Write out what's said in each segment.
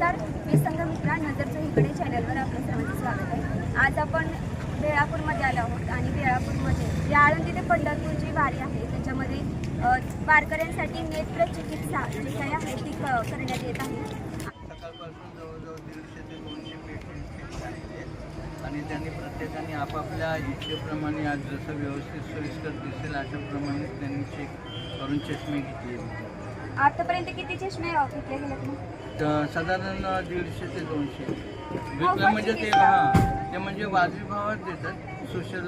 नमस्कार. मी संघमित्रा नजरचं इकडे चॅनलवर आपलं सर्वांचं स्वागत आहे. आज आपण बेळापूरमध्ये आलो आहोत आणि बेळापूरमध्ये जे आळंदी ते पंढरपूरची वारी आहे त्याच्यामध्ये वारकऱ्यांसाठी नेत्र चिकित्सा जी काही आहे ती करण्यात येत आहे. सकाळपासून जवळजवळ दीडशे ते दोनशे पेशंट आहेत आणि त्यांनी प्रत्येकाने आपापल्या इच्छेप्रमाणे आज जसं व्यवस्थित सोयीस्कर दिसेल अशाप्रमाणे त्यांनी चेक करून चष्मे घेतले आतापर्यंत किती चष्मे विकले गेलेत मग साधारण दीडशे ते दोनशे. विकलं म्हणजे ते. हां ते म्हणजे वाजवी भावात देतात सोशल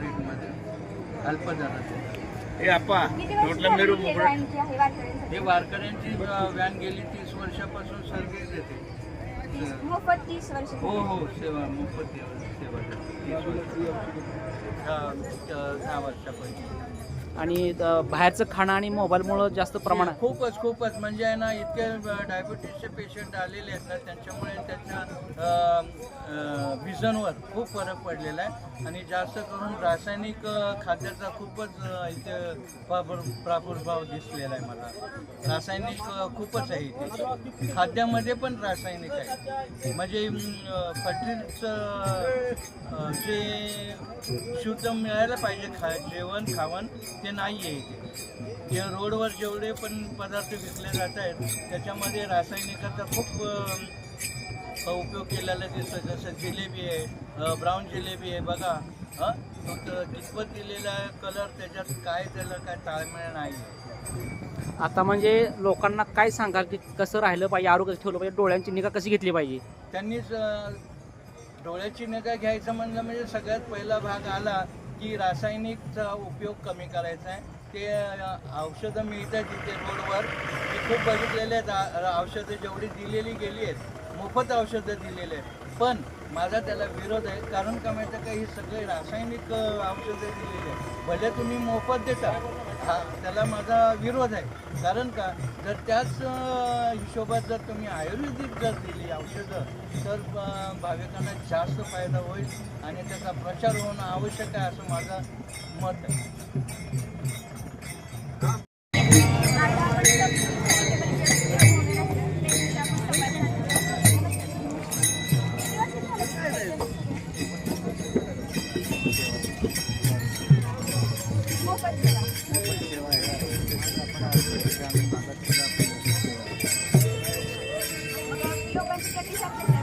रेटमध्ये अल्प दरात हे आपा म्हटलं मेरू ही वारकऱ्यांची व्हॅन गेली तीस वर्षापासून सर्व्हिस देते. तीस- मोफत तीस वर्ष हो हो सेवा मोफत सेवा तीस वर्ष. दहा वर्षापासून. आणि बाहेरचं खाणं आणि मोबाईलमुळं जास्त प्रमाणात. खूपच खूपच. म्हणजे आहे ना इतके डायबिटीसचे पेशंट आलेले आहेत ना त्यांच्यामुळे त्याच्या विजनवर खूप फरक पडलेला आहे. आणि जास्त करून रासायनिक खाद्याचा खूपच इथे प्रादुर- प्रादुर्भाव दिसलेला आहे मला. रासायनिक खूपच आहे इथे. खाद्यामध्ये पण रासायनिक आहे. म्हणजे फटीचं जे शुद्ध मिळायला पाहिजे खा जेवण खावण ते नाही आहे इथे. ते रोडवर जेवढे पण पदार्थ विकले जात आहेत त्याच्यामध्ये रासायनिकाचा खूप उपयोग केलेला दिसतो जसं जिलेबी आहे ब्राऊन जिलेबी आहे बघा. हं फक्त कितपत दिलेला कलर त्याच्यात काय त्याला काय ताळमेळ नाही. आहे आता म्हणजे लोकांना काय सांगाल की कसं राहिलं पाहिजे आरोग्य ठेवलं पाहिजे डोळ्यांची निगा कशी घेतली पाहिजे? त्यांनीच डोळ्याची निगा घ्यायचं म्हणलं म्हणजे सगळ्यात पहिला भाग आला की रासायनिकचा उपयोग कमी करायचा आहे. ते औषधं मिळतात तिथे रोडवर. मी खूप बघितलेले आहेत औषधं जेवढी दिलेली गेली आहेत मोफत औषधं दिलेली आहेत. पण माझा त्याला विरोध आहे. कारण का माहिती आहे का ही सगळे रासायनिक औषधे औषधं दिलेली आहे. भले तुम्ही मोफत देता हा त्याला माझा विरोध आहे. कारण का जर त्याच हिशोबात जर तुम्ही आयुर्वेदिक जर दिली औषधं तर भाविकांना जास्त फायदा होईल आणि त्याचा प्रचार होणं आवश्यक आहे असं माझं मत आहे.